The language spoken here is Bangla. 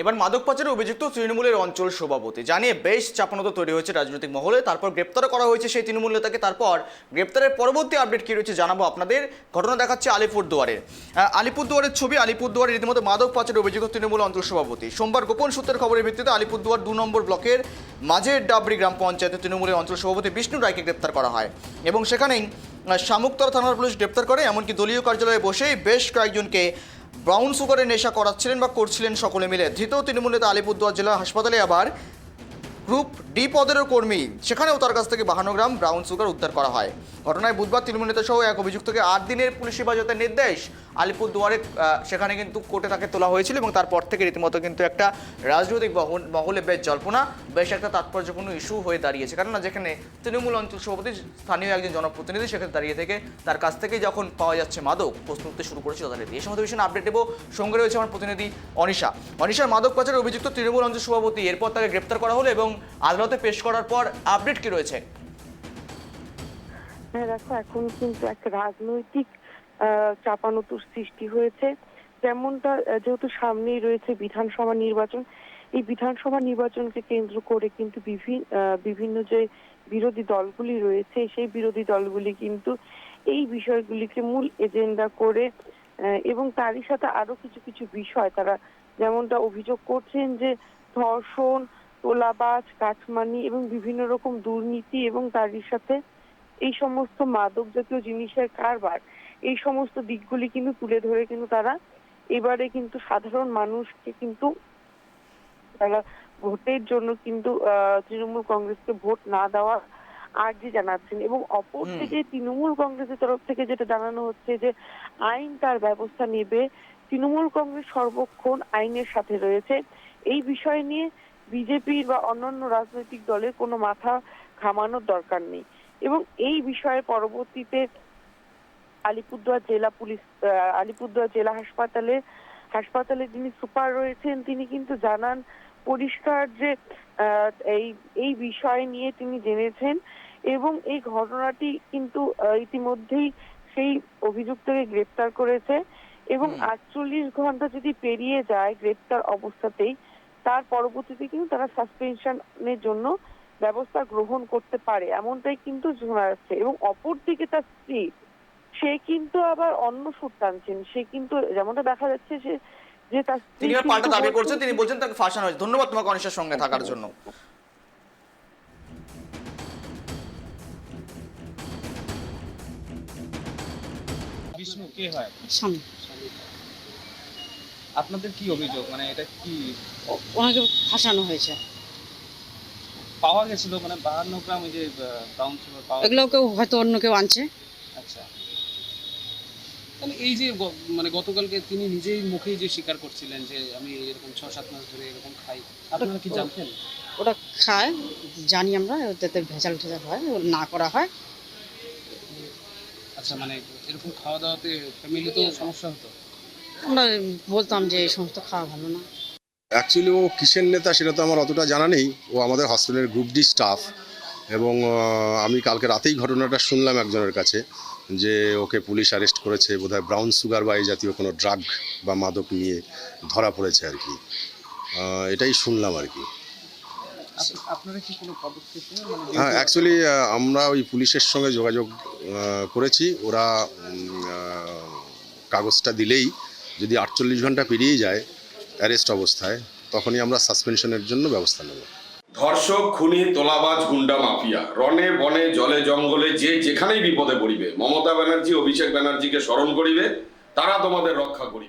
এবার মাদক পাচারে অভিযুক্ত তৃণমূলের অঞ্চল সভাপতি। জানিয়ে বেশ চাপানত তৈরি হয়েছে রাজনৈতিক মহলে, তারপর গ্রেপ্তার করা হয়েছে সেই তৃণমূল নেতাকে। তারপর গ্রেপ্তারের পরবর্তী আপডেট কী রয়েছে জানাব আপনাদের। ঘটনা দেখাচ্ছে আলিপুরদুয়ারের আলিপুরদুয়ারের ছবি, আলিপুরদুয়ারে রীতিমতো মাদক পাচারে অভিযুক্ত তৃণমূল অঞ্চল সভাপতি। সোমবার গোপন সূত্রের খবরের ভিত্তিতে আলিপুরদুয়ার দু নম্বর ব্লকের মাঝের ডাবরি গ্রাম পঞ্চায়েতের তৃণমূলের অঞ্চল সভাপতি বিষ্ণু রায়কে গ্রেপ্তার করা হয়। এবং সেখানেই শামুকতলা থানার পুলিশ গ্রেপ্তার করে, এমনকি দলীয় কার্যালয়ে বসেই বেশ কয়েকজনকে ব্রাউন সুগারের নেশা করাচ্ছিলেন বা করছিলেন সকলে মিলে। ধৃত তৃণমূলের আলিপুরদুয়ার জেলা হাসপাতালে আবার গ্রুপ ডি পদেরও কর্মী। সেখানেও তার কাছ থেকে বাহান্ন গ্রাম ব্রাউন সুগার উদ্ধার করা হয়। ঘটনায় বুধবার তৃণমূল নেতা সহ এক অভিযুক্তকে আট দিনের পুলিশ হেফাজতের নির্দেশ আলিপুরদুয়ারে সেখানে কিন্তু কোর্টে তাকে তোলা হয়েছিল এবং তারপর থেকে রীতিমতো কিন্তু একটা রাজনৈতিক মহলে বেশ জল্পনা, বেশ একটা তাৎপর্যপূর্ণ ইস্যু হয়ে দাঁড়িয়েছে। কেননা যেখানে তৃণমূল অঞ্চল সভাপতি, স্থানীয় একজন জনপ্রতিনিধি সেখানে দাঁড়িয়ে থেকে তার কাছ থেকে যখন পাওয়া যাচ্ছে মাদক, প্রশ্ন উঠতে শুরু করেছে যথারীতি এই সময় বিষয়ে আপডেট দেবো। সঙ্গে রয়েছে আমার প্রতিনিধি অনিশা। অনিশার মাদক পাচারের অভিযুক্ত তৃণমূল অঞ্চল সভাপতি, এরপর তাকে গ্রেপ্তার করা হলো এবং আদালতে পেশ করার পর আপডেট কি রয়েছে? হ্যাঁ এখন কিন্তু একটা রাজনৈতিক চাপানোতুর সৃষ্টি হয়েছে। যেমনটা যেহেতু সামনেই রয়েছে বিধানসভা নির্বাচন এই বিধানসভা নির্বাচনকে কেন্দ্র করে কিন্তু বিভি- আহ, বিভিন্ন যে বিরোধী দলগুলি রয়েছে সেই বিরোধী দলগুলি কিন্তু এই বিষয়গুলিকে মূল এজেন্ডা করে এবং তারই সাথে আরও কিছু কিছু বিষয় তারা যেমনটা অভিযোগ করছেন যে ধর্ষণ তোলাবাজ কাঠমানি এবং বিভিন্ন রকম দুর্নীতি এবং তারই সাথে এই সমস্ত মাদক জাতীয় জিনিসের কারবার এই সমস্ত দিকগুলি কিন্তু তুলে ধরে কিন্তু তারা এবারে কিন্তু সাধারণ মানুষকে কিন্তু তারা ভোটের জন্য কিন্তু তৃণমূল কংগ্রেসকে ভোট না দেওয়ার আর্জি জানাচ্ছেন এবং অপর থেকে তৃণমূল কংগ্রেসের তরফ থেকে যেটা জানানো হচ্ছে যে আইন তার ব্যবস্থা নেবে তৃণমূল কংগ্রেস সর্বক্ষণ আইনের সাথে রয়েছে। এই বিষয় নিয়ে বিজেপির বা অন্যান্য রাজনৈতিক দলের কোনো মাথা ঘামানোর দরকার নেই। এবং এই বিষয়ে পরবর্তীতে আলিপুরদুয়ার জেলা পুলিশ আলিপুরদুয়ার জেলা হাসপাতালে হাসপাতালে যিনি সুপার রয়েছেন তিনি কিন্তু জানান পরিষ্কার যে এই এই বিষয় নিয়ে তিনি জেনেছেন এবং এই ঘটনাটি কিন্তু ইতিমধ্যেই সেই অভিযুক্তকে গ্রেপ্তার করেছে এবং আটচল্লিশ ঘণ্টা যদি পেরিয়ে যায় গ্রেপ্তার অবস্থাতেই তার পরবর্তীতে কিন্তু তারা সাসপেনশনের জন্য ব্যবস্থা গ্রহণ করতে পারে এমনটাই কিন্তু শোনা যাচ্ছে। এবং অপরদিকে তার স্ত্রী সে কিন্তু আবার অন্য সুর টানছেন। সে কিন্তু যেমনটা দেখা যাচ্ছে যে যে তার স্ত্রী তিনি পাল্টা দাবি করছেন তিনি বলছেন তাকে ফাঁসানো হয়েছে। ধন্যবাদ তোমাকে অনিশার সঙ্গে থাকার জন্য। বিষ্ণু কে হয়? স্বামী। আপনাদের কি অভিযোগ? মানে এটা কি? ওনাকে ফাঁসানো হয়েছে। পাওয়া গেছিল মানে বাহান্ন গ্রাম ওই যে ব্রাউন সুগার পাওয়া এগুলো কেউ হয়তো অন্য কেউ আনছে। আচ্ছা। তাহলে এই যে মানে গতকালকে তিনি নিজেই মুখেই যে স্বীকার করছিলেন যে আমি এরকম ছ সাত মাস ধরে এরকম খাই আপনারা কি জানতেন? ওটা খায় জানি আমরা ওটাতে ভেজাল টেজাল হয় না করা হয়। আচ্ছা মানে এরকম খাওয়া দাওয়াতে ফ্যামিলিতেও সমস্যা হতো? আমরা বলতাম যে এই সমস্ত খাওয়া ভালো না। অ্যাকচুয়ালি ও কিসের নেতা সেটা তো আমার অতটা জানা নেই। ও আমাদের হসপিটালের গ্রুপ ডি স্টাফ এবং আমি কালকে রাতেই ঘটনাটা শুনলাম একজনের কাছে যে ওকে পুলিশ অ্যারেস্ট করেছে। বোধহয় ব্রাউন সুগার বা এই জাতীয় কোনো ড্রাগ বা মাদক নিয়ে ধরা পড়েছে আর কি। এটাই শুনলাম আর কি। আপ- আপনারা কি কোনো পদক্ষেপ নেন? মানে হ্যাঁ অ্যাকচুয়ালি আমরা ওই পুলিশের সঙ্গে যোগাযোগ করেছি। ওরা কাগজটা দিলেই যদি আটচল্লিশ ঘণ্টা পেরিয়ে যায় অ্যারেস্ট অবস্থায়, তখনই আমরা সাসপেনশনের জন্য ব্যবস্থা নেব। ধর্ষক, খুনি, তোলাবাজ, গুন্ডা, মাফিয়া রনে বনে, জলে, জঙ্গলে, যে যেখানেই বিপদে পড়িবে, মমতা ব্যানার্জি, অভিষেক ব্যানার্জিকে স্মরণ করিবে, তারা তোমাদের রক্ষা করিবে।